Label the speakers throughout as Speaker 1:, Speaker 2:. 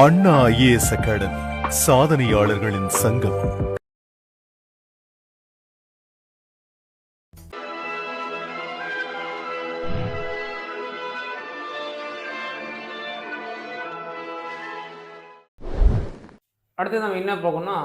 Speaker 1: அண்ணா IAS academy சாதனையாளர்களின் சங்கம்.
Speaker 2: அடுத்து நம்ம என்ன பார்க்கணும்னா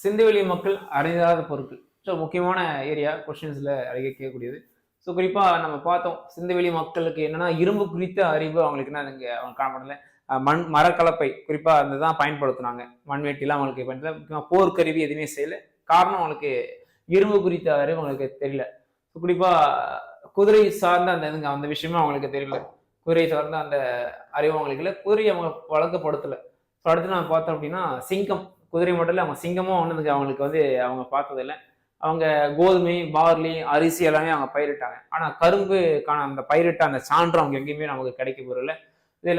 Speaker 2: சிந்துவெளி மக்கள் அறிந்தாத பொருட்கள். ஸோ முக்கியமான ஏரியா கொஷின்ஸில் அழகாக கேட்கக்கூடியது. ஸோ குறிப்பாக நம்ம பார்த்தோம் சிந்துவெளி மக்களுக்கு என்னென்னா இரும்பு குறித்த அறிவு அவங்களுக்கு என்ன இங்கே அவங்க காணப்படலை. மண் மரக்கலப்பை குறிப்பாக அந்த தான் பயன்படுத்துனாங்க. மண்வெட்டிலாம் அவங்களுக்கு பயன்படுத்தல முக்கியமாக போர்க்கருவி எதுவுமே செய்யல. காரணம் அவங்களுக்கு இரும்பு குறித்த அறிவு அவங்களுக்கு தெரியல. குறிப்பாக குதிரை சார்ந்த அந்த இதுங்க அந்த விஷயமும் அவங்களுக்கு தெரியல. குதிரை சார்ந்த அந்த அறிவு அவங்களுக்கு இல்லை. குதிரை அவங்க வழக்கப்படுத்தலை. ஸோ அடுத்து நான் பார்த்தோம் அப்படின்னா சிங்கம். குதிரை மட்டும் இல்லை அவங்க சிங்கமும் ஒன்றுக்கு அவங்களுக்கு வந்து அவங்க பார்த்ததில்ல அவங்க கோதுமை பார்லி அரிசி எல்லாமே அவங்க பயிரிட்டாங்க. ஆனால் கரும்புக்கான அந்த பயிரிட்ட அந்த சான்று அவங்க எங்கேயுமே நமக்கு கிடைக்க போகிறதில்ல இதில்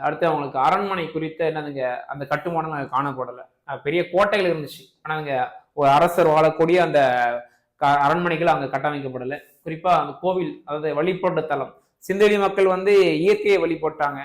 Speaker 2: அடுத்து அவங்களுக்கு அரண்மனை குறித்த என்னதுங்க அந்த கட்டுமானம் நாங்கள் காணப்படலை. பெரிய கோட்டைகள் இருந்துச்சு. ஆனால் அங்கே ஒரு அரசர் வாழக்கூடிய அந்த க- அரண்மனைகள் அங்கே கட்டமைக்கப்படலை. குறிப்பாக அந்த கோவில் அதாவது வழிபாட்டு தலம். சிந்தேரி மக்கள் வந்து இயற்கையை வழிபட்டாங்க.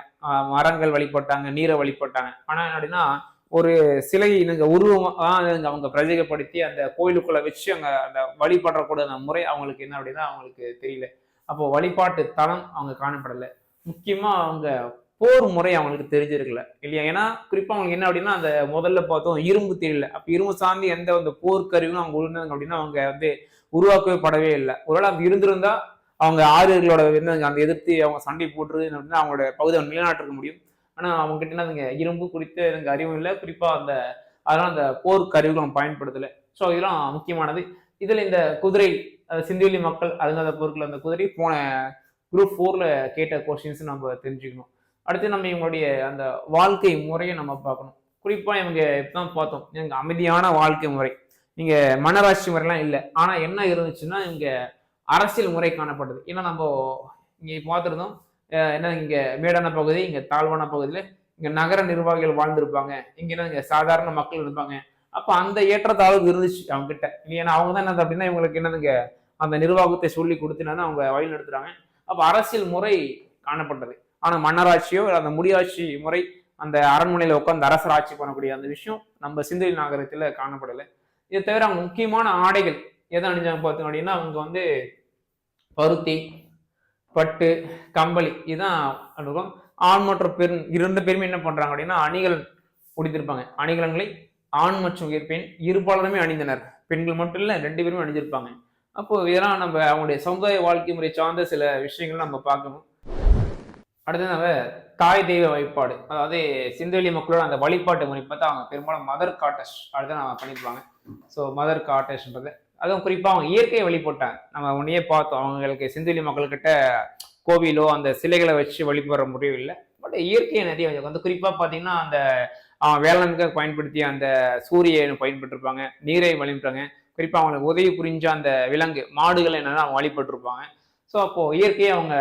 Speaker 2: மரங்கள் வழிபட்டாங்க நீரை வழிபட்டாங்க. ஆனால் என்ன அப்படின்னா ஒரு சிலை இவங்க உருவம் அவங்க பிரதிகப்படுத்தி அந்த கோயிலுக்குள்ள வச்சு அங்கே அந்த வழிபடுறக்கூடிய அந்த முறை அவங்களுக்கு என்ன அப்படின்னா அவங்களுக்கு தெரியல. அப்போ வழிபாட்டு தலம் அவங்க காணப்படலை. முக்கியமாக அவங்க போர் முறை அவங்களுக்கு தெரிஞ்சிருக்கல இல்லையா? ஏன்னா குறிப்பா அவங்களுக்கு என்ன அப்படின்னா அந்த முதல்ல பார்த்தோம் இரும்பு தெரியல அப்ப இரும்பு சார்ந்து எந்த அந்த போர்க்கருவியும் அவங்க உழுந்தாங்க அப்படின்னா அவங்க வந்து உருவாக்கவே படவே இல்லை. ஒருவேளை அது இருந்திருந்தா அவங்க ஆரியர்களோட வந்து அந்த எதிர்த்து அவங்க சண்டை போட்டுறது அப்படின்னா அவங்களோட பகுதியை நிலைநாட்டிருக்க முடியும். ஆனா அவங்க கிட்ட என்னதுங்க இரும்பு குறித்த எனக்கு அறிவும் இல்லை. குறிப்பா அந்த அதெல்லாம் அந்த போர் அவங்க பயன்படுத்தல. ஸோ இதெல்லாம் முக்கியமானது. இதுல இந்த குதிரை சிந்துவெளி மக்கள் அருங்காத பொருட்கள் அந்த குதிரை போன குரூப் ஃபோர்ல கேட்ட கொஸ்டின்ஸ் நம்ம தெரிஞ்சுக்கணும். அடுத்து நம்ம இவங்களுடைய அந்த வாழ்க்கை முறையை நம்ம பார்க்கணும். குறிப்பாக இவங்க இப்பதான் பார்த்தோம். இவங்க அமைதியான வாழ்க்கை முறை. நீங்கள் மனராட்சி முறைலாம் இல்லை. ஆனால் என்ன இருந்துச்சுன்னா இங்கே அரசியல் முறை காணப்பட்டது. ஏன்னா நம்ம இங்கே பார்த்துருந்தோம் என்ன இங்கே மேடான பகுதி இங்கே தாழ்வான பகுதியில் இங்கே நகர நிர்வாகிகள் வாழ்ந்திருப்பாங்க. இங்கே என்ன இங்கே சாதாரண மக்கள் இருப்பாங்க. அப்போ அந்த ஏற்றத்தாழ்வு இருந்துச்சு அவங்க கிட்ட ஏன்னா அவங்க தான் என்னது அப்படின்னா இவங்களுக்கு என்னதுங்க அந்த நிர்வாகத்தை சொல்லி கொடுத்துனா அவங்க வழி நடத்துறாங்க அப்போ அரசியல் முறை காணப்பட்டது. ஆனால் மன்னராட்சியோ அந்த முடியாட்சி முறை அந்த அரண்மனையில் உட்காந்து அரசர் ஆட்சி பண்ணக்கூடிய அந்த விஷயம் நம்ம சிந்தலி நாகரத்தில் காணப்படலை. இதை தவிர அவங்க முக்கியமான ஆடைகள் எதை அணிஞ்சாங்க பார்த்தோம் அப்படின்னா அவங்க வந்து பருத்தி பட்டு கம்பளி இதுதான் இருக்கும் ஆண் மற்றும் பெண் இரண்டு பேருமே என்ன பண்ணுறாங்க அப்படின்னா அணிகள் உடித்திருப்பாங்க. அணிகலன்களை ஆண் மற்றும் பெண் இருபாலருமே அணிந்தனர். பெண்கள் மட்டும் இல்லை ரெண்டு பேருமே அணிஞ்சிருப்பாங்க. அப்போ இதெல்லாம் நம்ம அவங்களுடைய சமுதாய வாழ்க்கை முறை சார்ந்த சில விஷயங்கள் நம்ம பார்க்கணும். அடுத்து நம்ம தாய் தெய்வ வழிபாடு. அதாவது சிந்தவெளி மக்களோட அந்த வழிபாட்டு முறை பார்த்தா அவங்க பெரும்பாலும் மதர் காட்டஸ் அடுத்து நம்ம பண்ணியிருப்பாங்க ஸோ மதர் காட்டஸ்ன்றது அதுவும் குறிப்பாக அவங்க இயற்கையை வழிபட்டாங்க. நம்ம உன்னையே பார்த்தோம். அவங்களுக்கு சிந்தவெளி மக்கள்கிட்ட கோவிலோ அந்த சிலைகளை வச்சு வழிபடுற முடியும் இல்லை. பட் இயற்கையை நிறைய வச்சிருக்காங்க. வந்து குறிப்பாக பார்த்தீங்கன்னா அந்த அவன் வேளாண்மைக்காக பயன்படுத்திய அந்த சூரியனை பயன்பட்டுருப்பாங்க நீரை வழிபட்டாங்க குறிப்பாக அவங்களுக்கு உதவி புரிஞ்ச அந்த விலங்கு மாடுகள் என்னன்னா அவங்க வழிபட்டிருப்பாங்க. ஸோ அப்போது இயற்கையை அவங்க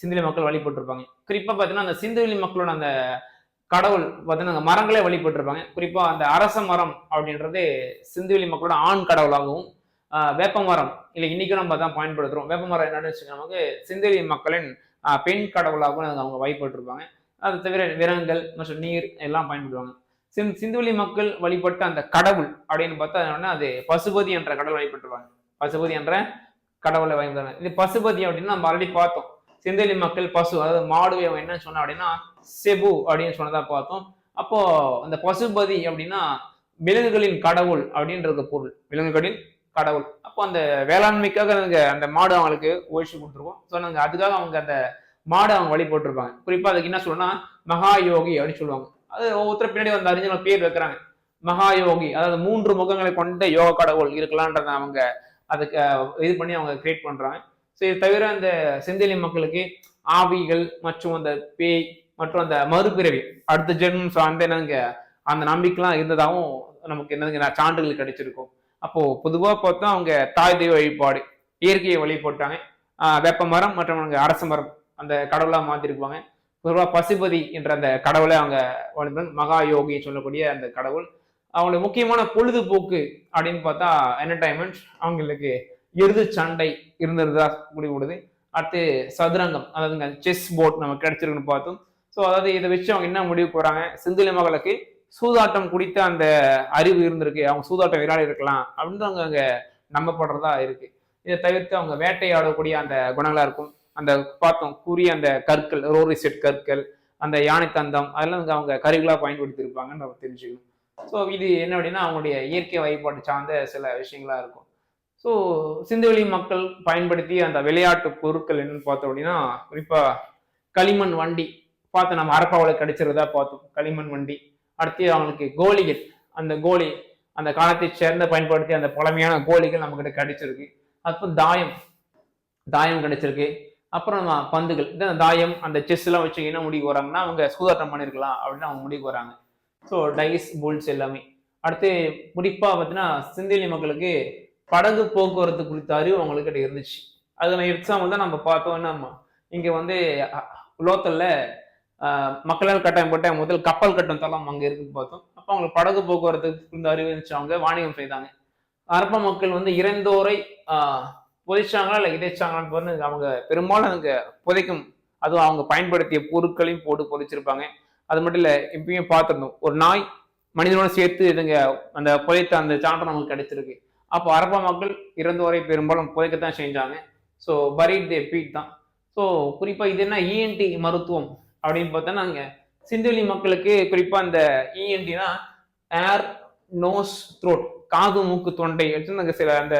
Speaker 2: சிந்துவெளி மக்கள் வழிபட்டிருப்பாங்க குறிப்பாக பார்த்தீங்கன்னா அந்த சிந்துவெளி மக்களோட அந்த கடவுள் பார்த்தீங்கன்னா அந்த மரங்களே வழிபட்டிருப்பாங்க குறிப்பாக அந்த அரச மரம் அப்படின்றது சிந்துவெளி மக்களோட ஆண் கடவுளாகவும் வேப்ப மரம். இல்லை இன்னைக்கு நம்ம தான் பயன்படுத்துகிறோம் வேப்ப மரம் என்னன்னு வச்சுக்கோங்க நமக்கு சிந்துவெளி மக்களின் பெண் கடவுளாகவும் அவங்க வழிபட்டிருப்பாங்க அது தவிர விரங்கள் மற்றும் நீர் எல்லாம் பயன்படுவாங்க. சிந் சிந்துவெளி மக்கள் வழிபட்ட அந்த கடவுள் அப்படின்னு பார்த்தா என்ன என்னன்னா அது பசுபதி என்ற கடவுள் வழிபட்டுருவாங்க பசுபதி என்ற கடவுளை வழிபடுறாங்க இது பசுபதி அப்படின்னா நம்ம ஆல்ரெடி பார்த்தோம். சிந்தலி மக்கள் பசு அதாவது மாடு அவன் என்ன சொன்னான் அப்படின்னா செபு அப்படின்னு சொன்னதா பார்த்தோம். அப்போ அந்த பசுபதி அப்படின்னா விலங்குகளின் கடவுள் அப்படின்றது பொருள். விலங்குகளின் கடவுள். அப்போ அந்த வேளாண்மைக்காக நாங்க அந்த மாடு அவங்களுக்கு ஓய்ச்சி கொடுத்துருவோம் ஸோ நாங்கள் அதுக்காக அவங்க அந்த மாடு அவங்க வழிபட்டிருப்பாங்க. குறிப்பா அதுக்கு என்ன சொல்லணும்னா மகா யோகி அப்படின்னு சொல்லுவாங்க. அது ஒவ்வொருத்தர் பின்னாடி வந்து அறிஞர்கள் பேர் வைக்கிறாங்க. மகா யோகி அதாவது மூன்று முகங்களை கொண்ட யோக கடவுள் இருக்கலான்றத அவங்க அதுக்கு இது பண்ணி அவங்க கிரியேட் பண்றாங்க. ஸோ இது தவிர அந்த செந்திலி மக்களுக்கு ஆவிகள் மற்றும் அந்த பேய் மற்றும் அந்த மறுபிறவி அடுத்த ஜென்மம் சார்ந்த என்னங்க அந்த நம்பிக்கைலாம் இருந்ததாகவும் நமக்கு என்னதுங்க சான்றுகள் கிடைச்சிருக்கும். அப்போ பொதுவாக பார்த்தா அவங்க தாய் தெய்வ வழிபாடு இயற்கையை வழிபட்டாங்க. வேப்ப மரம் மற்றும் அவங்க அரச மரம் அந்த கடவுளாக மாற்றிருப்பாங்க பொதுவாக பசுபதி என்ற அந்த கடவுளை அவங்க வழிபடுறாங்க. மகா யோகி சொல்லக்கூடிய அந்த கடவுள். அவங்களுக்கு முக்கியமான பொழுதுபோக்கு அப்படின்னு பார்த்தா என்டர்டைன்மெண்ட் அவங்களுக்கு எருது சண்டை இருந்திருந்தா முடிவுடுது விடுது அடுத்து சதுரங்கம் அதாவதுங்க செஸ் போர்ட் நமக்கு கிடைச்சிருக்குன்னு பார்த்தோம். ஸோ அதாவது இதை வச்சு அவங்க என்ன முடிவு போறாங்க சிந்துலி மகளுக்கு சூதாட்டம் குடித்த அந்த அறிவு இருந்திருக்கு. அவங்க சூதாட்டம் விளையாடி இருக்கலாம் அப்படின்னு அவங்க அங்கே நம்பப்படுறதா இருக்கு. இதை தவிர்த்து அவங்க வேட்டையாடக்கூடிய அந்த குணங்களா இருக்கும். அந்த பார்த்தோம் கூறிய அந்த கற்கள் ரோரி செட் கற்கள் அந்த யானை தந்தம் அதெல்லாம் அவங்க கருவிகளாக பயன்படுத்தி இருப்பாங்கன்னு நம்ம தெரிஞ்சுக்கணும். ஸோ இது என்ன அப்படின்னா அவங்களுடைய இயற்கை வழிபாடு சார்ந்த சில விஷயங்களா இருக்கும். ஸோ சிந்துவெளி மக்கள் பயன்படுத்திய அந்த விளையாட்டு பொருட்கள் என்னன்னு பார்த்தோம் அப்படின்னா குறிப்பாக களிமண் வண்டி. பார்த்து நம்ம அரப்பாவில் கிடைச்சிருந்தா பார்த்தோம். களிமண் வண்டி. அடுத்து அவங்களுக்கு கோலிகள். அந்த கோலி அந்த காலத்தை சேர்ந்த பயன்படுத்தி அந்த பழமையான கோலிகள் நம்மக்கிட்ட கிடைச்சிருக்கு. அப்புறம் தாயம். தாயம் கிடைச்சிருக்கு. அப்புறம் பந்துகள். இந்த தாயம் அந்த செஸ்லாம் வச்சு என்ன முடிவுக்கு வராங்கன்னா அவங்க சூதாட்டம் பண்ணியிருக்கலாம் அப்படின்னு அவங்க முடிவுக்கு வராங்க ஸோ டைஸ் புல்ஸ் எல்லாமே. அடுத்து குறிப்பாக பார்த்தீங்கன்னா சிந்திலி மக்களுக்கு படகு போக்குவரத்து குறித்த அறிவு அவங்களுக்கு இருந்துச்சு. அதுல எக்ஸாம்பிள் தான் நம்ம பார்த்தோம். நம்ம இங்கே வந்து அஹ், லோக்கல்ல கட்டாயம் போட்ட முதல் கப்பல் கட்டம் தளம் அங்கே இருக்குன்னு பார்த்தோம். அப்போ அவங்களுக்கு படகு போக்குவரத்துக்கு குறித்த அறிவு இருந்துச்சு. அவங்க வாணிகம் செய்தாங்க. அரப்ப மக்கள் வந்து இறந்தோரை புதைச்சாங்களா இல்லை இதைச்சாங்களான்னு பாருங்க அவங்க பெரும்பாலும் அங்கே புதைக்கும். அதுவும் அவங்க பயன்படுத்திய பொருட்களையும் போட்டு புதைச்சிருப்பாங்க. அது மட்டும் இல்லை இப்பயும் பார்த்துருந்தோம். ஒரு நாய் மனிதனோட சேர்த்து இதுங்க அந்த புதைத்த அந்த சான்று நமக்கு கிடைச்சிருக்கு. அப்போ அரப மக்கள் இறந்தோரை பெரும்பாலும் புதைக்கத்தான் செஞ்சாங்க. ஸோ பரீட் தே பீட் தான். ஸோ குறிப்பாக இது என்ன? இஎன்டி மருத்துவம் அப்படின்னு பார்த்தோன்னா அங்கே சிந்துவெளி மக்களுக்கு குறிப்பாக அந்த இஎன்டினா ஏர் நோஸ் த்ரோட் காது மூக்கு தொண்டை வச்சு அங்கே சில அந்த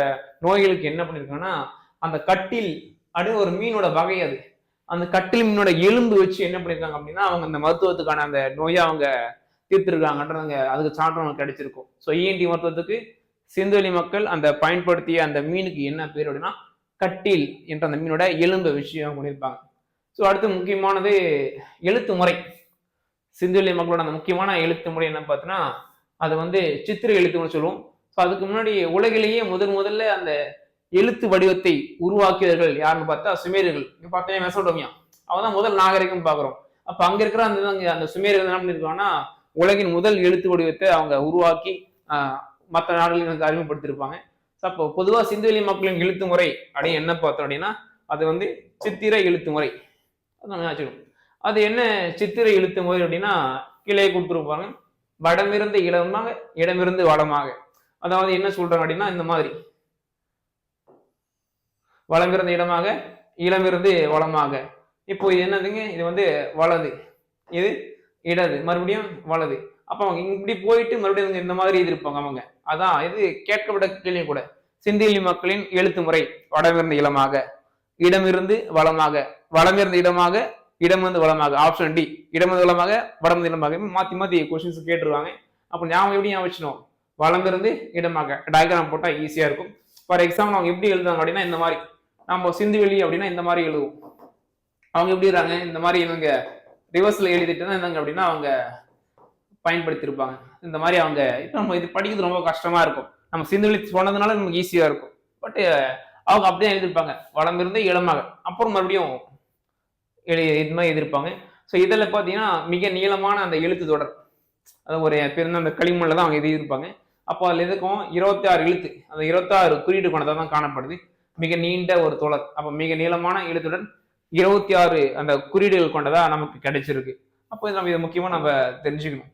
Speaker 2: நோய்களுக்கு என்ன பண்ணியிருக்காங்கன்னா அந்த கட்டில் அப்படின்னு ஒரு மீனோட வகை அது. அந்த கட்டில் மீனோட எலும்பு வச்சு என்ன பண்ணியிருக்காங்க அப்படின்னா அவங்க அந்த மருத்துவத்துக்கான அந்த நோயை அவங்க தீர்த்திருக்காங்கன்றவங்க அதுக்கு சான்று நமக்கு கிடைச்சிருக்கும் ஸோ இஎன்டி மருத்துவத்துக்கு சிந்துவெளி மக்கள் அந்த பயன்படுத்திய அந்த மீனுக்கு என்ன பேர் அப்படின்னா கட்டில் என்ற அந்த மீனோட எலும்பு விஷயம் கொண்டிருப்பாங்க. ஸோ அடுத்து முக்கியமானது எழுத்து முறை. சிந்துவெளி மக்களோட அந்த முக்கியமான எழுத்து முறை என்ன பார்த்தீங்கன்னா அது வந்து சித்திர எழுத்துன்னு சொல்லுவோம். ஸோ அதுக்கு முன்னாடி உலகிலேயே முதன் முதல்ல அந்த எழுத்து வடிவத்தை உருவாக்கியவர்கள் யாருன்னு பார்த்தா சுமேரியர்கள் இங்கே பார்த்தீங்கன்னா மெசோடோமியா அவன் தான் முதல் நாகரிகம் பார்க்குறோம். அப்போ அங்கே இருக்கிற அந்த அந்த சுமேரியர்கள் என்ன பண்ணியிருக்காங்கன்னா உலகின் முதல் எழுத்து வடிவத்தை அவங்க உருவாக்கி மற்ற நாடுகளுக்கு அறிமுகப்படுத்தியிருப்பாங்க ஸோ அப்போ பொதுவாக சிந்துவெளி மக்களின் எழுத்து முறை அப்படின்னு என்ன பார்த்தோம் அப்படின்னா அது வந்து சித்திர எழுத்து முறை அது நம்ம வச்சுக்கணும் அது என்ன சித்திர எழுத்து முறை அப்படின்னா கீழே கொடுத்துருப்பாங்க. வடமிருந்து இடமாக இடமிருந்து வடமாக. அதாவது என்ன சொல்றாங்க அப்படின்னா இந்த மாதிரி. வளமிருந்த இடமாக இடமிருந்து வளமாக. இப்போ இது என்னதுங்க? இது வந்து வலது. இது இடது. மறுபடியும் வலது. அப்போ அவங்க இப்படி போயிட்டு மறுபடியும் இவங்க இந்த மாதிரி எழுதிருப்பாங்க அவங்க. அதான் இது கேட்கப்பட்ட கேள்வி கூட. சிந்திலி மக்களின் எழுத்து முறை வடமிருந்து இளமாக இடமிருந்து வளமாக வளமிருந்து இடமாக இடமிருந்து வளமாக ஆப்ஷன் டி இடமிருந்து வளமாக வடமிருந்து இடமாக மாத்தி மாத்தி கொஸ்டின்ஸ் கேட்டுருவாங்க. அப்போ ஞாபகம் எப்படி ஞாபகம் வளமிருந்து இடமாக. டயக்ராம் போட்டா ஈஸியா இருக்கும். ஃபார் எக்ஸாம்பிள் அவங்க எப்படி எழுதுவாங்க அப்படின்னா இந்த மாதிரி. நம்ம சிந்துவெளி அப்படின்னா இந்த மாதிரி எழுதுவோம். அவங்க எப்படி இருக்காங்க இந்த மாதிரி இவங்க ரிவர்ஸ்ல எழுதிட்டு என்னங்க இருந்தாங்க அப்படின்னா அவங்க பயன்படுத்தியிருப்பாங்க. இந்த மாதிரி அவங்க இப்போ நம்ம இது படிக்கிறது ரொம்ப கஷ்டமா இருக்கும். நம்ம சிந்துவெளி சொன்னதுனால நமக்கு ஈஸியாக இருக்கும். பட் அவங்க அப்படியே எழுதியிருப்பாங்க. வளர்ந்துருந்து இளமாக அப்புறம் மறுபடியும் எழு இது மாதிரி எழுதியிருப்பாங்க. ஸோ இதில் பார்த்தீங்கன்னா மிக நீளமான அந்த எழுத்து தொடர். அது ஒரு பிறந்த அந்த களிமண்ணில் தான் அவங்க எழுதியிருப்பாங்க. அப்போ அதில் எதுக்கும்? இருபத்தி ஆறு எழுத்து. அந்த இருபத்தாறு குறியீடு கொண்டதாக தான் காணப்படுது. மிக நீண்ட ஒரு தொடர். அப்போ மிக நீளமான எழுத்துடன் இருபத்தி ஆறு அந்த குறியீடுகள் கொண்டதாக நமக்கு கிடைச்சிருக்கு. அப்போ இது நம்ம இதை முக்கியமாக நம்ம தெரிஞ்சுக்கணும்.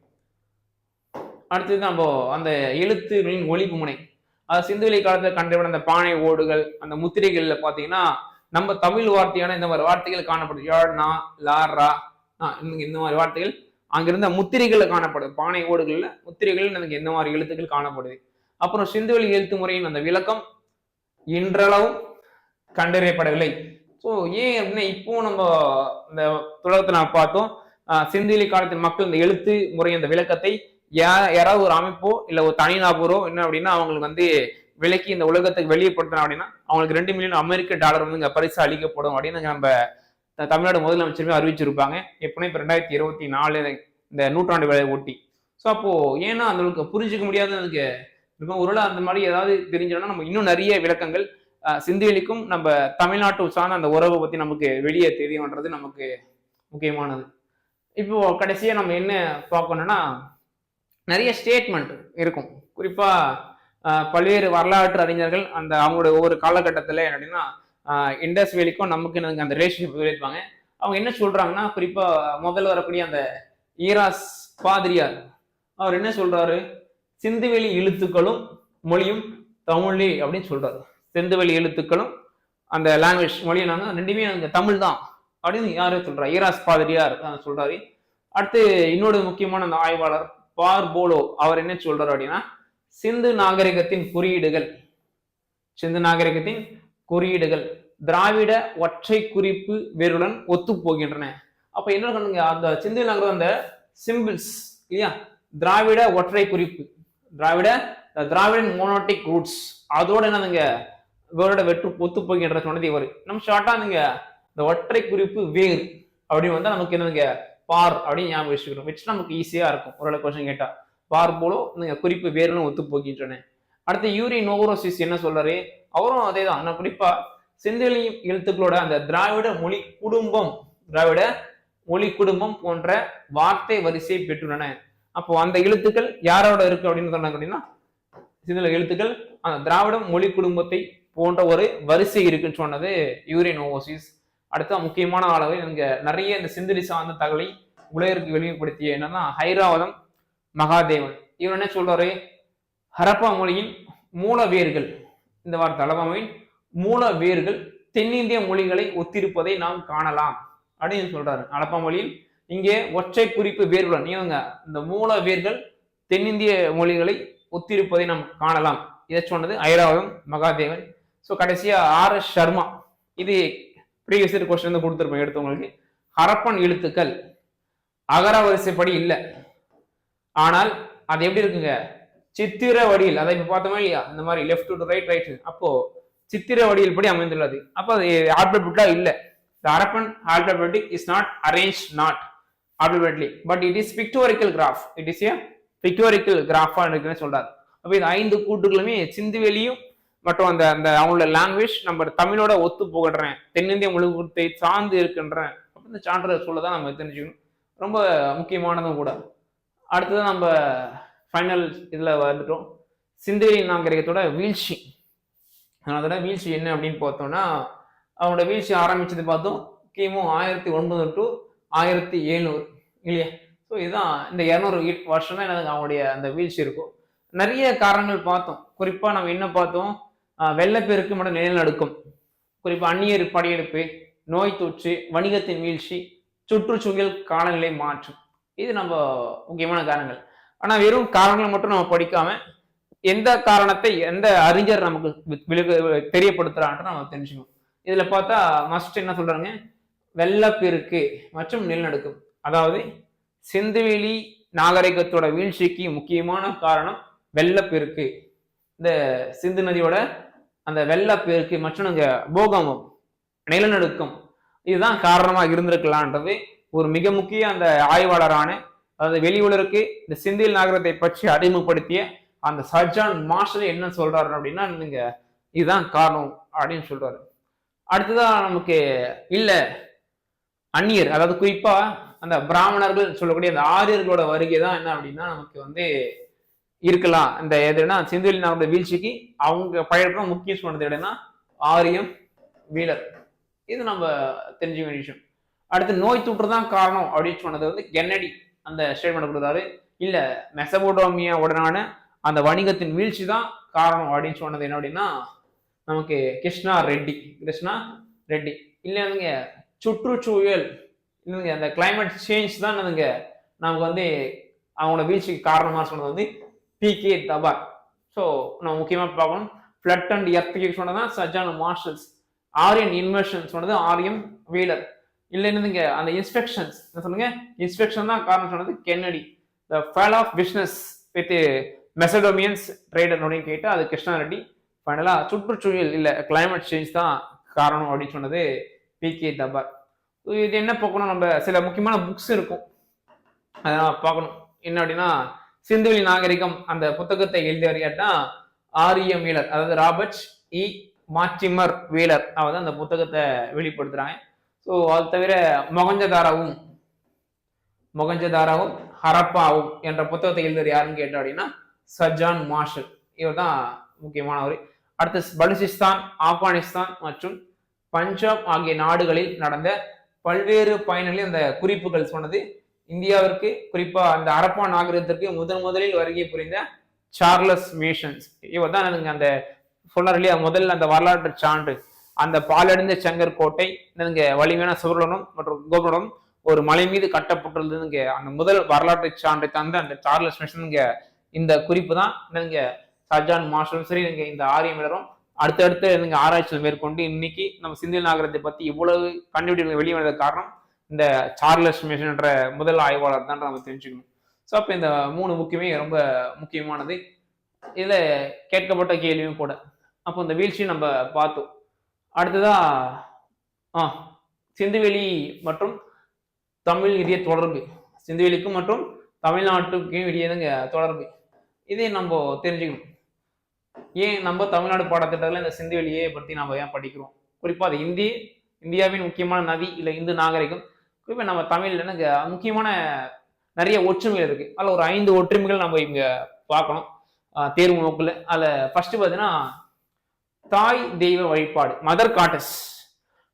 Speaker 2: அடுத்தது நம்ம அந்த எழுத்துகளின் ஒழிப்பு முனை. அது சிந்துவெளி காலத்தில் கண்டுபிடித்த அந்த பானை ஓடுகள் அந்த முத்திரைகளில் பார்த்தீங்கன்னா நம்ம தமிழ் வார்த்தையான இந்த மாதிரி வார்த்தைகள் காணப்படும் யாழ்னா லாரா இந்த மாதிரி வார்த்தைகள் அங்கிருந்த முத்திரைகளில் காணப்படும் பானை ஓடுகளில் முத்திரைகளில் நமக்கு இந்த மாதிரி எழுத்துக்கள் காணப்படுது. அப்புறம் சிந்துவெளி எழுத்து முறையின் அந்த விளக்கம் இன்றளவும் கண்டறியப்படவில்லை. ஸோ ஏன் அப்படின்னா இப்போ நம்ம இந்த தொடக்கத்தை நான் பார்த்தோம் சிந்துவெளி காலத்தின் மக்கள் இந்த எழுத்து முறை அந்த விளக்கத்தை யாராவது ஒரு அமைப்போ இல்லை ஒரு தனிநபரோ என்ன அப்படின்னா அவங்களுக்கு வந்து விலக்கி இந்த உலகத்துக்கு வெளியப்படுத்தணும் அப்படின்னா அவங்களுக்கு ரெண்டு மில்லியன் அமெரிக்க டாலர் வந்து இங்கே பரிசு அளிக்கப்படும் அப்படின்னு நம்ம தமிழ்நாடு முதலமைச்சருமே அறிவிச்சிருப்பாங்க. எப்படின்னா இப்போ ரெண்டாயிரத்தி இருபத்தி நாலு இந்த நூற்றாண்டு வேலையை ஒட்டி ஸோ அப்போது ஏன்னா அந்தளவுக்கு புரிஞ்சிக்க முடியாத அதுக்கு இப்போ ஒருவேளை அந்த மாதிரி ஏதாவது தெரிஞ்சோன்னா நம்ம இன்னும் நிறைய விளக்கங்கள் சிந்தியலிக்கும் நம்ம தமிழ்நாட்டு சார்ந்த அந்த உறவை பற்றி நமக்கு வெளியே தெரியும்ன்றது நமக்கு முக்கியமானது. இப்போ கடைசியாக நம்ம என்ன பார்க்கணும்னா நிறைய ஸ்டேட்மெண்ட் இருக்கும். குறிப்பாக பல்வேறு வரலாற்று அறிஞர்கள் அந்த அவங்களோட ஒவ்வொரு காலகட்டத்தில் அப்படின்னா இண்டஸ் வேலிக்கும் நமக்கு எனக்கு அந்த ரிலேஷன்ஷிப் சொல்லியிருப்பாங்க. அவங்க என்ன சொல்கிறாங்கன்னா குறிப்பாக முதல்ல வரக்கூடிய அந்த ஈராஸ் பாதிரியார் அவர் என்ன சொல்கிறாரு சிந்துவெளி எழுத்துக்களும் மொழியும் தமிழே அப்படின்னு சொல்கிறாரு சிந்துவெளி எழுத்துக்களும் அந்த லாங்குவேஜ் மொழியை நாங்கள் ரெண்டுமே அந்த தமிழ் தான் அப்படின்னு யாரும் சொல்கிறார் ஈராஸ் பாதிரியார் சொல்கிறாரு அடுத்து இன்னொரு முக்கியமான அந்த ஆய்வாளர் பார்போலோ அவர் என்ன சொல்றாரு அப்படின்னா சிந்து நாகரிகத்தின் குறியீடுகள். சிந்து நாகரிகத்தின் குறியீடுகள். திராவிட ஒற்றை குறிப்பு வேருடன் ஒத்து போகின்றன. அப்ப என்ன பண்ணுங்க? அந்த சிந்து நாகரிகம் அந்த சிம்பிள்ஸ் இல்லையா? திராவிட ஒற்றை குறிப்பு. திராவிட திராவிடன் மோனோட்டிக் ரூட்ஸ் அதோட என்னதுங்க? வேரோட வெற்று ஒத்து போகின்ற சொன்னது இவர். நம்ம ஷார்ட்டா நீங்க இந்த ஒற்றை குறிப்பு வேர் அப்படின்னு வந்தா நமக்கு என்னதுங்க? பார் அப்படின்னு ஞாபகம் வச்சுக்கணும். வச்சு நமக்கு ஈஸியாக இருக்கும். ஒரு கொஸ்டின் கேட்டால் பார் போலோ நீங்கள் குறிப்பு வேறுனு ஒத்து போக்கின்றன அடுத்து யூரி நோவரோசிஸ் என்ன சொல்றாரு? அவரும் அதே தான் நான் குறிப்பா செந்தெளி எழுத்துக்களோட அந்த திராவிட மொழி குடும்பம் திராவிட மொழி குடும்பம் போன்ற வார்த்தை வரிசை பெற்றுள்ளன. அப்போ அந்த எழுத்துக்கள் யாரோட இருக்கு அப்படின்னு சொன்னாங்க அப்படின்னா சில எழுத்துக்கள் அந்த திராவிட மொழி குடும்பத்தை போன்ற ஒரு வரிசை இருக்குன்னு சொன்னது யூரி நோவோசிஸ் அடுத்த முக்கியமான அளவு இங்க நிறைய இந்த சிந்திரி சார்ந்த தகவலை உலகிற்கு வெளிப்படுத்திய என்னன்னா ஹைராவதம் மகாதேவன். இவர் என்ன சொல்றாரு? ஹரப்பா மொழியின் மூல வேர்கள். இந்த வார்த்தை ஹரப்பா மூல வேர்கள் தென்னிந்திய மொழிகளை ஒத்திருப்பதை நாம் காணலாம் அப்படின்னு சொல்றாரு. ஹரப்பா மொழியில் இங்கே ஒற்றை குறிப்பு வேர்களுடன் இவங்க இந்த மூல வேர்கள் தென்னிந்திய மொழிகளை ஒத்திருப்பதை நாம் காணலாம். இதை சொன்னது ஐராவதம் மகாதேவன். ஸோ கடைசியா ஆர் எஸ் சர்மா. இது ப்ரீவியஸ் இயர் கொஸ்டின் வந்து கொடுத்துருப்போம் எடுத்தவங்களுக்கு. ஹரப்பன் எழுத்துக்கள். அகர வரிசைப்படி இல்லை. ஆனால் அது எப்படி இருக்குங்க? சித்திர வடியில் அதை இப்போ பார்த்தோமா இல்லையா? இந்த மாதிரி லெஃப்ட் டு ரைட் ரைட் அப்போ சித்திர வடியில் படி அமைந்துள்ளது. அப்போ அது ஆல்பபெட்டா இல்லை. The Harappan alphabetic is not arrange not alphabetically but it is pictorial graph it is a pictorial கிராஃபா இருக்குன்னு சொல்றாரு. அப்போ இந்த ஐந்து கூட்டுகளுமே சிந்துவெளியும் மற்றும் அந்த அந்த அவங்களோட லாங்குவேஜ் நம்ம தமிழோட ஒத்து போகிடுறேன் தென்னிந்திய மொழிபுறத்தை சார்ந்து இருக்கின்றேன். இந்த சான்றிதழ் சொல்ல தான் நம்ம தெரிஞ்சுக்கணும். ரொம்ப முக்கியமானதும் கூட. அடுத்தது நம்ம ஃபைனல் இதில் வந்துட்டோம். சிந்துவெளி நாகரிகத்தோட வீழ்ச்சி. அதோட வீழ்ச்சி என்ன அப்படின்னு பார்த்தோம்னா அவனோட வீழ்ச்சி ஆரம்பிச்சது பார்த்தோம். கிமு ஆயிரத்தி ஒன்பது டு ஆயிரத்தி எழுநூறு. இல்லையா? ஸோ இதுதான் இந்த இரநூறு வருஷம் தான் எனக்கு அவனுடைய அந்த வீழ்ச்சி இருக்கும். நிறைய காரணங்கள் பார்த்தோம். குறிப்பாக நம்ம என்ன பார்த்தோம்? வெள்ளப்பெருக்கு மற்றும் நிலநடுக்கம். குறிப்பாக அந்நியர் படையெடுப்பு நோய் தொற்று வணிகத்தின் வீழ்ச்சி சுற்றுச்சூழல் காலநிலை மாற்றம். இது நம்ம முக்கியமான காரணங்கள். ஆனால் வெறும் காரணங்களை மட்டும் நம்ம படிக்காம எந்த காரணத்தை எந்த அறிஞர் நமக்கு வி- விளக்கு தெரியப்படுத்துறான்ட்டு நம்ம தெரிஞ்சுக்கணும். இதில் பார்த்தா மஸ்ட் என்ன சொல்கிறாங்க வெள்ளப்பெருக்கு மற்றும் நிலநடுக்கம். அதாவது செந்துவெளி நாகரிகத்தோட வீழ்ச்சிக்கு முக்கியமான காரணம் வெள்ளப்பெருக்கு. இந்த சிந்து நதியோட அந்த வெள்ளப்பெருக்கு மற்றும் அங்கே பூகம்பம் நிலநடுக்கம் இதுதான் காரணமாக இருந்திருக்கலான்றது ஒரு மிக முக்கிய அந்த ஆய்வாளரான அதாவது வெளியூலருக்கு இந்த சிந்தில் நகரத்தை பற்றி அறிமுகப்படுத்திய அந்த சர்ஜான் மாஸ்டர் என்ன சொல்றாரு அப்படின்னா நீங்க இதுதான் காரணம் அப்படின்னு சொல்றாரு. அடுத்ததான் நமக்கு இல்லை அந்நியர் அதாவது குறிப்பா அந்த பிராமணர்கள் சொல்லக்கூடிய அந்த ஆரியர்களோட வருகை தான் என்ன அப்படின்னா நமக்கு வந்து இருக்கலாம். இந்த எதுனா சிந்துவெளி நாகரோட வீழ்ச்சிக்கு அவங்க பழைய முக்கிய சொன்னது எதுனா ஆரியம் வீலர். இது நம்ம தெரிஞ்சுக்க வேண்டிய விஷயம். அடுத்து நோய் தொற்று தான் காரணம் அப்படின்னு சொன்னது வந்து கென்னடி. அந்த ஸ்டேட்மெண்ட் கொடுத்தாரு. இல்ல மெசபோடோமியா உடனான அந்த வணிகத்தின் வீழ்ச்சி தான் காரணம் அப்படின்னு சொன்னது என்ன அப்படின்னா நமக்கு கிருஷ்ணா ரெட்டி. கிருஷ்ணா ரெட்டி. இல்லைங்க சுற்றுச்சூழல். இல்லைங்க அந்த கிளைமேட் சேஞ்ச் தான் என்னதுங்க நமக்கு வந்து அவங்களோட வீழ்ச்சிக்கு காரணமாக சொன்னது வந்து பிகே தபார் ஸோ நான் முக்கியமாக பார்க்கணும். ஃப்ளட் அண்ட் எர்த்துக்கு சொன்னதான் சஜான் மார்ஷல்ஸ் ஆரியன் இன்வெர்ஷன் சொன்னது ஆரியம் வீலர் இல்லை என்னதுங்க அந்த இன்ஸ்பெக்ஷன்ஸ் என்ன சொல்லுங்க? இன்ஸ்பெக்ஷன் தான் காரணம் சொன்னது Kennedy the fall of business with Mesopotamians trader அப்படின்னு கேட்டு அது கிருஷ்ணா ரெட்டி. ஃபைனலாக சுற்றுச்சூழல் இல்லை கிளைமேட் சேஞ்ச் தான் காரணம் அப்படின்னு சொன்னது பி கே தபார் இது என்ன பார்க்கணும்? நம்ம சில முக்கியமான புக்ஸ் இருக்கும். அதை பார்க்கணும். என்ன அப்படின்னா சிந்துவெளி நாகரிகம் அந்த புத்தகத்தை எழுதியவர் யாருன்னா ஆரியம் வீலர் அதாவது ராபர்ட் இ. மாச்சிமர் வீலர். அவர் அந்த புத்தகத்தை வெளிப்படுத்துறாங்க. ஸோ அது தவிர மொகஞ்சதாராவும் மொகஞ்சதாராவும் ஹரப்பாவும் என்ற புத்தகத்தை எழுதியவர் யாருன்னு கேட்டோம் அப்படின்னா சஜான் மார்ஷல். இவர் தான் முக்கியமானவர். அடுத்து பலுசிஸ்தான் ஆப்கானிஸ்தான் மற்றும் பஞ்சாப் ஆகிய நாடுகளில் நடந்த பல்வேறு பயணங்களில் அந்த குறிப்புகள் சொன்னது இந்தியாவிற்கு குறிப்பாக அந்த அரப்பா நாகரிகத்திற்கு முதன் முதலில் வருகை புரிந்த சார்லஸ் மேஷன்ஸ். இவர் தான் எனக்கு அந்த சொன்னார் இல்லையா முதல் அந்த வரலாற்று சான்று. அந்த பாலடைந்த செங்கர் கோட்டை இங்க வலிமையான சுவர்களும் மற்றும் கோபுரம் ஒரு மலை மீது கட்டப்பட்டுள்ளதுங்க. அந்த முதல் வரலாற்று சான்றை தந்த அந்த சார்லஸ் மிஷனுங்க இந்த குறிப்பு தான் இங்க சஜான் மாஸ்டரும் சரி நீங்க இந்த ஆரியமிலரும் அடுத்தடுத்து நீங்க ஆராய்ச்சிகள் மேற்கொண்டு இன்னைக்கு நம்ம சிந்திய நாகரத்தை பத்தி இவ்வளவு கண்டுபிடிப்பு வெளியே வந்தது காரணம் இந்த சார்லஸ் மிஷன்ன்ற என்ற முதல் ஆய்வாளர் தான் நம்ம தெரிஞ்சுக்கணும். ஸோ அப்போ இந்த மூணு முக்கியமே ரொம்ப முக்கியமானது. இதில் கேட்கப்பட்ட கேள்வியும் கூட. அப்போ இந்த வீழ்ச்சியும் நம்ம பார்த்தோம். அடுத்ததா ஆ சிந்துவெளி மற்றும் தமிழ் இடையே தொடர்பு. சிந்துவெளிக்கும் மற்றும் தமிழ்நாட்டுக்கும் இடையேங்க தொடர்பு. இதை நம்ம தெரிஞ்சுக்கணும். ஏன் நம்ம தமிழ்நாடு பாடத்திட்டத்தில் இந்த சிந்துவெளியை பற்றி நம்ம ஏன் படிக்கிறோம்? குறிப்பாக அது இந்திய இந்தியாவின் முக்கியமான நதி இல்லை இந்து நாகரிகம். குறிப்பாக நம்ம தமிழ்ல எனக்கு முக்கியமான நிறைய ஒற்றுமைகள் இருக்கு. அதில் ஒரு ஐந்து ஒற்றுமைகள் நம்ம இங்க பார்க்கணும். தேர்வு நோக்கில். அதில் ஃபர்ஸ்ட் பார்த்தீங்கன்னா தாய் தெய்வ வழிபாடு மதர் காட்டஸ்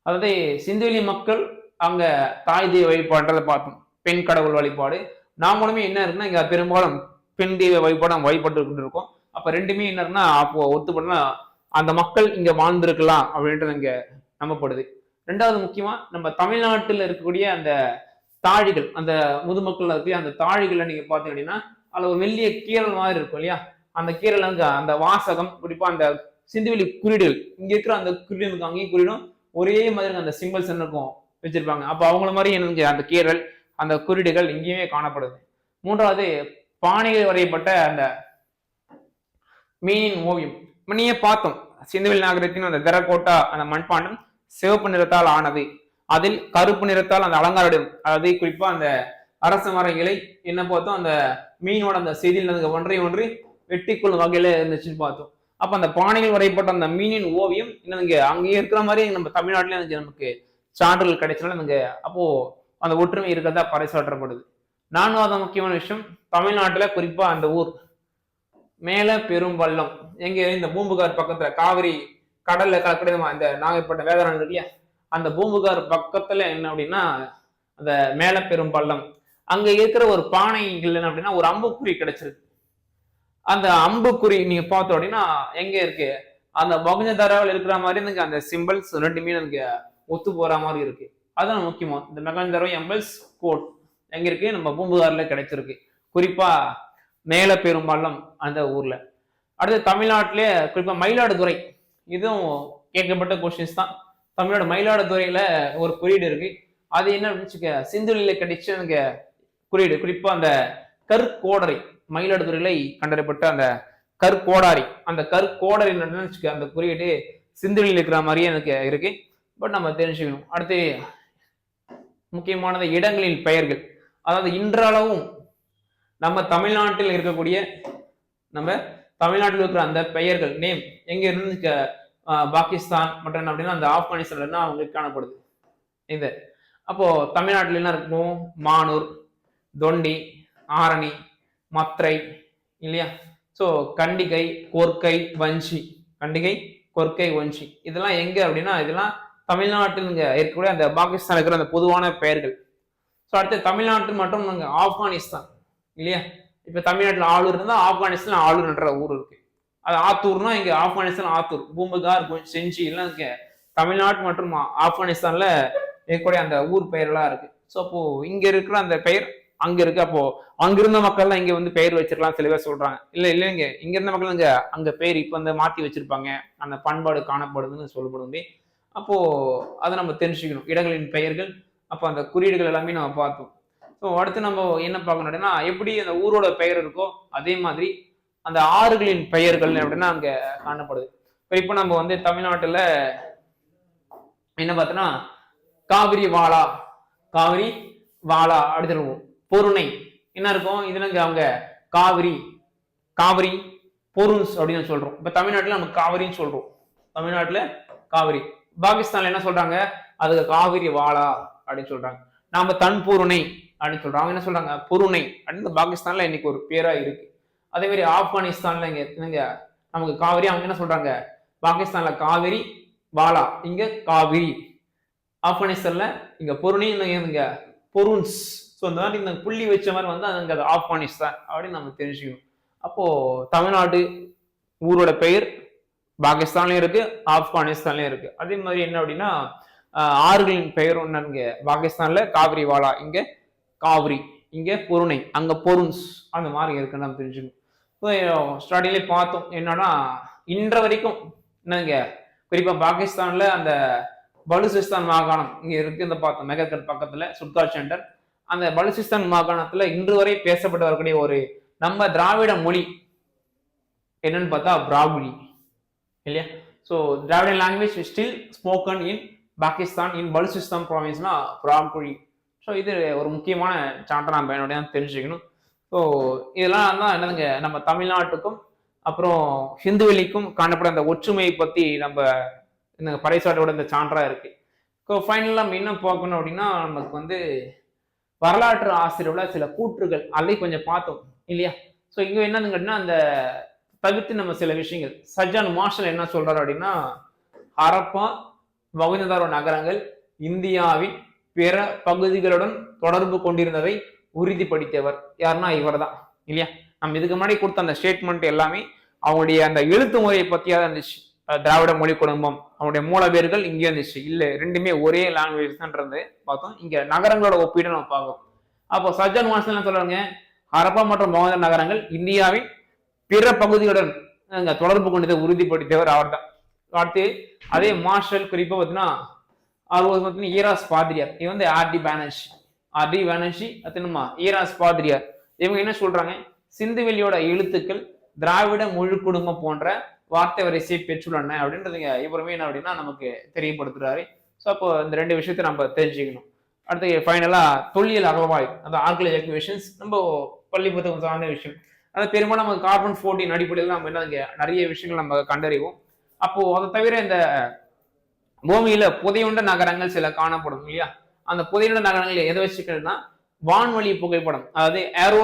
Speaker 2: அதாவது சிந்துவெளி மக்கள் அங்க தாய் தெய்வ வழிபாடுன்றதை பார்த்தோம். பெண் கடவுள் வழிபாடு. நாமளுமே என்ன இருக்குன்னா இங்க பெரும்பாலும் பெண் தெய்வ வழிபாடு நம்ம வழிபட்டு கொண்டு இருக்கோம் அப்ப ரெண்டுமே என்ன இருக்குன்னா அப்போ ஒத்துப்படனா அந்த மக்கள் இங்க வாழ்ந்திருக்கலாம் அப்படின்றது இங்க நம்பப்படுது. ரெண்டாவது முக்கியமா நம்ம தமிழ்நாட்டில் இருக்கக்கூடிய அந்த தாழிகள் அந்த முதுமக்கள் இருக்கக்கூடிய அந்த தாழிகளை நீங்க பாத்தீங்க அப்படின்னா அதுல ஒரு மெல்லிய கீரல் மாதிரி இருக்கும் இல்லையா? அந்த கீரல் அங்க அந்த வாசகம் குறிப்பா அந்த சிந்துவெளி குறியீடுகள் இங்க இருக்கிற அந்த குறியீடுக்கு அங்கேயும் குறியீடும். ஒரே மாதிரி அந்த சிம்பிள்ஸ் இருக்கும் வச்சிருப்பாங்க. அப்ப அவங்கள மாதிரி எனக்கு அந்த கீரல் அந்த குறியீடுகள் இங்கேயுமே காணப்படுது. மூன்றாவது பானையில் வரையப்பட்ட அந்த மீனின் ஓவியம். முன்னையே பார்த்தோம். சிந்துவெளி நாகரத்தின் அந்த தெரக்கோட்டா அந்த மண்பாண்டம். சிவப்பு நிறத்தால் ஆனது அதில் கருப்பு நிறத்தால் அந்த அலங்காரம் அதாவது குறிப்பா அந்த அரச மர இலை என்ன பார்த்தோம்? அந்த மீனோட அந்த செய்தியில் ஒன்றை ஒன்று வெட்டிக்கொள்ளும் வகையில இருந்துச்சுன்னு பார்த்தோம். அப்ப அந்த பானையில் வரையப்பட்ட அந்த மீனின் ஓவியம் என்னங்க அங்கேயே இருக்கிற மாதிரி நம்ம தமிழ்நாட்டிலே எனக்கு நமக்கு சான்றுகள் கிடைச்சனால எனக்கு அப்போ அந்த ஒற்றுமை இருக்கிறதா பறைசாற்றப்படுது. நான்காவது முக்கியமான விஷயம் தமிழ்நாட்டுல குறிப்பா அந்த ஊர். மேல பெரும் வல்லம் எங்க இந்த பூம்புகார் பக்கத்துல காவிரி கடல்ல கலக்கடி அந்த நாகப்பட்ட வேதாரணம் இல்லையா அந்த பூம்புகார் பக்கத்துல என்ன அப்படின்னா அந்த மேல பெரும் பள்ளம். அங்க இருக்கிற ஒரு பானை என்ன அப்படின்னா ஒரு அம்புக்குறி கிடைச்சிருக்கு. அந்த அம்புக்குறி நீங்க பார்த்தோம் அப்படின்னா எங்க இருக்கு? அந்த மகஞ்சதாராவில் இருக்கிற மாதிரி எனக்கு அந்த சிம்பிள்ஸ் ரெண்டுமே எனக்கு ஒத்து போற மாதிரி இருக்கு. அதுதான் முக்கியமா. இந்த மெகஞ்சரோ எம்பிள்ஸ் கோட் எங்க இருக்கு? நம்ம பூம்புகார்ல கிடைச்சிருக்கு. குறிப்பா மேல பெரும்பாலம் அந்த ஊர்ல. அடுத்து தமிழ்நாட்டிலே குறிப்பா மயிலாடுதுறை. இதுவும் கேட்கப்பட்ட கொஸ்டின்ஸ் தான். தமிழோட மயிலாடுதுறையில ஒரு குறியீடு இருக்கு. அது என்ன அப்படின்னு வச்சுக்க சிந்துலில கிடைச்ச எனக்கு குறியீடு. குறிப்பா அந்த கற்கோடரை மயிலாடுதுறையில கண்டறியப்பட்ட அந்த கற்கோடாரி. அந்த கற்கோடரி என்னன்னு வச்சுக்க அந்த குறியீடு சிந்துலில் இருக்கிற மாதிரியே எனக்கு இருக்கு. பட் நம்ம தெரிஞ்சுக்கணும். அடுத்து முக்கியமானது இடங்களின் பெயர்கள். அதாவது இன்றளவும் நம்ம தமிழ்நாட்டில் இருக்கக்கூடிய நம்ம தமிழ்நாட்டில் இருக்கிற அந்த பெயர்கள் நேம் எங்க இருந்து பாகிஸ்தான் மற்றும் என்ன அப்படின்னா அந்த ஆப்கானிஸ்தான்ல அவங்களுக்கு காணப்படுது. இந்த அப்போ தமிழ்நாட்டில் என்ன இருக்கும்? மானூர் தொண்டி ஆரணி மத்ரை இல்லையா? ஸோ கண்டிகை கொர்க்கை வஞ்சி. கண்டிகை கொர்க்கை வஞ்சி. இதெல்லாம் எங்க அப்படின்னா இதெல்லாம் தமிழ்நாட்டில் இங்கே இருக்கக்கூடிய அந்த பாகிஸ்தான் இருக்கிற அந்த பொதுவான பெயர்கள். ஸோ அடுத்து தமிழ்நாட்டு மற்றும் நாங்க ஆப்கானிஸ்தான். இல்லையா? இப்போ தமிழ்நாட்டில் ஆளூர் இருந்தால் ஆப்கானிஸ்தான் ஆளூர்ன்ற ஊர் இருக்கு. அது ஆத்தூர்னா இங்கே ஆப்கானிஸ்தான் ஆத்தூர். பூம்புகார் கொ- செஞ்சி எல்லாம் இங்கே தமிழ்நாடு மற்றும் ஆ- ஆப்கானிஸ்தான்ல இருக்கக்கூடிய அந்த ஊர் பெயரெல்லாம் இருக்கு. ஸோ அப்போ இங்க இருக்கிற அந்த பெயர் அங்க இருக்கு. அப்போ அங்கிருந்த மக்கள்லாம் இங்க வந்து பெயர் வச்சிருக்கலாம் சில பேர் சொல்றாங்க. இல்ல இல்லைங்க இங்க இருந்த மக்கள் இங்க அங்க பெயர் இப்ப வந்து மாத்தி வச்சிருப்பாங்க. அந்த பண்பாடு காணப்படுதுன்னு சொல்லப்படுது அப்போ அதை நம்ம தெரிஞ்சுக்கணும். இடங்களின் பெயர்கள் அப்போ அந்த குறியீடுகள் எல்லாமே நம்ம பார்த்தோம் ஸோ அடுத்து நம்ம என்ன பார்க்கணும் அப்படின்னா எப்படி அந்த ஊரோட பெயர் இருக்கோ அதே மாதிரி அந்த ஆறுகளின் பெயர்கள் அப்படின்னா அங்கே காணப்படுது. இப்போ இப்போ நம்ம வந்து தமிழ்நாட்டில் என்ன பார்த்தோன்னா காவிரி வாலா காவிரி வாலா அப்படின்னு சொல்லுவோம் பொருணை என்ன இருக்கும்? இதுல இங்க அவங்க காவிரி காவிரி பொருன்ஸ் அப்படின்னு சொல்றோம். இப்போ தமிழ்நாட்டில் நம்ம காவிரின்னு சொல்றோம். தமிழ்நாட்டில் காவிரி. பாகிஸ்தான்ல என்ன சொல்றாங்க? அதுக்கு காவிரி வாலா அப்படின்னு சொல்றாங்க. நாம தன் பூருணை அப்படின்னு சொல்றாங்க. அவங்க என்ன சொல்றாங்க? பொருணை அப்படின்னு இந்த பாகிஸ்தான்ல இன்னைக்கு ஒரு பேரா இருக்கு. அதே மாதிரி ஆப்கானிஸ்தான்ல இங்க என்னங்க? நமக்கு காவிரி அவங்க என்ன சொல்றாங்க? பாகிஸ்தான்ல காவிரி வாலா இங்க காவிரி. ஆப்கானிஸ்தான்ல இங்க பொருணி இங்க பொருன்ஸ். ஸோ இந்த மாதிரி இந்த புள்ளி வச்ச மாதிரி வந்து அங்க அது ஆப்கானிஸ்தான் அப்படின்னு நம்ம தெரிஞ்சுக்கணும். அப்போ தமிழ்நாடு ஊரோட பெயர் பாகிஸ்தான்லயும் இருக்கு ஆப்கானிஸ்தான்லயும் இருக்கு. அதே மாதிரி என்ன அப்படின்னா ஆறுகளின் பெயர் ஒன்று இங்கே பாகிஸ்தான்ல காவிரி வாலா இங்க காவிரி இங்கே பொருணை அங்கே பொருன்ஸ் அந்த மாதிரி இருக்குன்னு நம்ம தெரிஞ்சுக்கணும். ஸ்டார்டிங்லேயே பார்த்தோம் என்னன்னா இன்ற வரைக்கும் என்னங்க குறிப்பாக பாகிஸ்தானில் அந்த பலுசிஸ்தான் மாகாணம் இங்கே இருக்கு இந்த பார்த்தோம் மெகக்கல் பக்கத்தில் சுட்கார் சென்டர் அந்த பலுசிஸ்தான் மாகாணத்தில் இன்று வரை பேசப்பட்டு வரக்கூடிய ஒரு நம்ம திராவிட மொழி என்னன்னு பார்த்தா பிராகுலி இல்லையா? So Dravida language still spoken in Pakistan in Balochistan ப்ராவின்ஸ்னா Brahui. So இது ஒரு முக்கியமான சான்றை நம்ம என்னுடைய தெரிஞ்சுக்கணும். ஸோ இதெல்லாம் தான் என்னதுங்க? நம்ம தமிழ்நாட்டுக்கும் அப்புறம் ஹிந்துவெளிக்கும் காணப்படும் அந்த ஒற்றுமையை பற்றி நம்ம இந்த பறைசாட்டோட இந்த சான்றாக இருக்குது ஸோ ஃபைனலாக நம்ம என்ன பார்க்கணும் அப்படின்னா நமக்கு வந்து வரலாற்று ஆசிரியரோட சில கூற்றுகள் அதை கொஞ்சம் பார்த்தோம் இல்லையா? ஸோ இங்கே என்னன்னு கேட்டிங்கன்னா அந்த தவிர்த்து நம்ம சில விஷயங்கள். சஜான் மார்ஷல் என்ன சொல்கிறார் அப்படின்னா ஹரப்பா மகுந்ததாரோ நகரங்கள் இந்தியாவின் பிற பகுதிகளுடன் தொடர்பு கொண்டிருந்ததை உறுதிப்படுத்தியவர் யாருன்னா இவர் தான் இல்லையா? நம்ம இதுக்கு முன்னாடி கொடுத்த அந்த ஸ்டேட்மெண்ட் எல்லாமே அவங்களுடைய அந்த எழுத்து முறையை பத்தியா இருந்துச்சு. திராவிட மொழி குடும்பம் அவனுடைய மூலவேர்கள் இங்கே இருந்துச்சு. இல்ல ரெண்டுமே ஒரே லாங்குவேஜ் தான்றது பார்த்தோம் இங்க நகரங்களோட ஒப்பீடு நம்ம பார்க்கணும் அப்போ சஜன் வாசன் என்ன சொல்றாங்க ஹரப்பா மற்றும் மோகந்த நகரங்கள் இந்தியாவின் பிற பகுதிகளுடன் தொடர்பு கொண்டதை உறுதிப்படுத்தியவர் அவர்தான். அடுத்து அதே மார்ஷல் குறிப்பா பார்த்தீங்கன்னா அவர் வந்து பார்த்தீங்கன்னா ஈராஸ் பாதிரியார். இவன் வந்து ஆர்டி பேனர்ஜி. ஆர்டி பேனர்ஜி அத்தனுமா ஈராஸ் பாதிரியார். இவங்க என்ன சொல்றாங்க? சிந்துவெளியோட எழுத்துக்கள் திராவிட முழு குடும்பம் போன்ற வார்த்தை வரிசையை பெற்றுள்ளன அப்படின்றதுங்க இவருமே என்ன அப்படின்னா நமக்கு தெரியப்படுத்துறாரு. ஸோ அப்போ இந்த ரெண்டு விஷயத்தை நம்ம தெரிஞ்சுக்கணும். அடுத்து ஃபைனலாக தொல்லியல் அகவாய் அந்த ஆர்கியல் எக்விஷன்ஸ் நம்ம பள்ளி புத்தகம் சார்ந்த விஷயம். அது பெரும்பாலும் நம்ம கார்பன் ஃபோர்டின் அடிப்படையில் நம்ம என்ன நிறைய விஷயங்கள் நம்ம கண்டறிவோம். அப்போது அதை தவிர இந்த பூமியில புதையுண்ட நகரங்கள் சில காணப்படும் இல்லையா? அந்த புதையுண்ட நகரங்கள் எதை வச்சுக்கிறதுனா வான்வழி புகைப்படம் அதாவது aero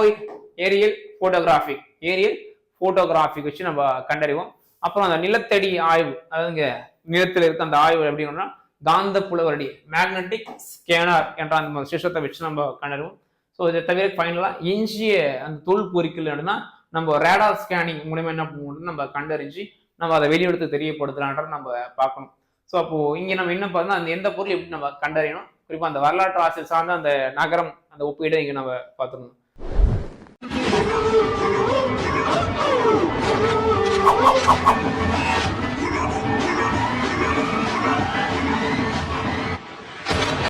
Speaker 2: aerial photographic aerial photographic வச்சு நம்ம கண்டறிவோம். அப்புறம் அந்த நிலத்தடி ஆய்வு அதாவது நிலத்தில் இருக்க அந்த ஆய்வு எப்படின்னா காந்த புலவரடி மேக்னெட்டிக் ஸ்கேனர் என்ற அந்த சிஸ்டத்தை வச்சு நம்ம கண்டறிவோம். ஸோ இதை தவிர ஃபைனலாக எஞ்சிய அந்த தொல் பொறிக்கல் அப்படின்னா நம்ம ரேடார் ஸ்கேனிங் மூலயமா என்ன பண்ணுவோம் நம்ம கண்டறிஞ்சு நம்ம அதை வெளியெடுத்து தெரியப்படுத்தலான்ற நம்ம பார்க்கணும். ஸோ அப்போது இங்கே நம்ம என்ன பார்த்தோம்னா அந்த எந்த பொருள் எப்படி நம்ம கண்டறியணும் குறிப்பாக அந்த வரலாற்று ஆசிரியர் சார்ந்த அந்த நகரம் அந்த ஒப்பீடு இங்கே நம்ம பார்த்துக்கணும்
Speaker 3: Thank you.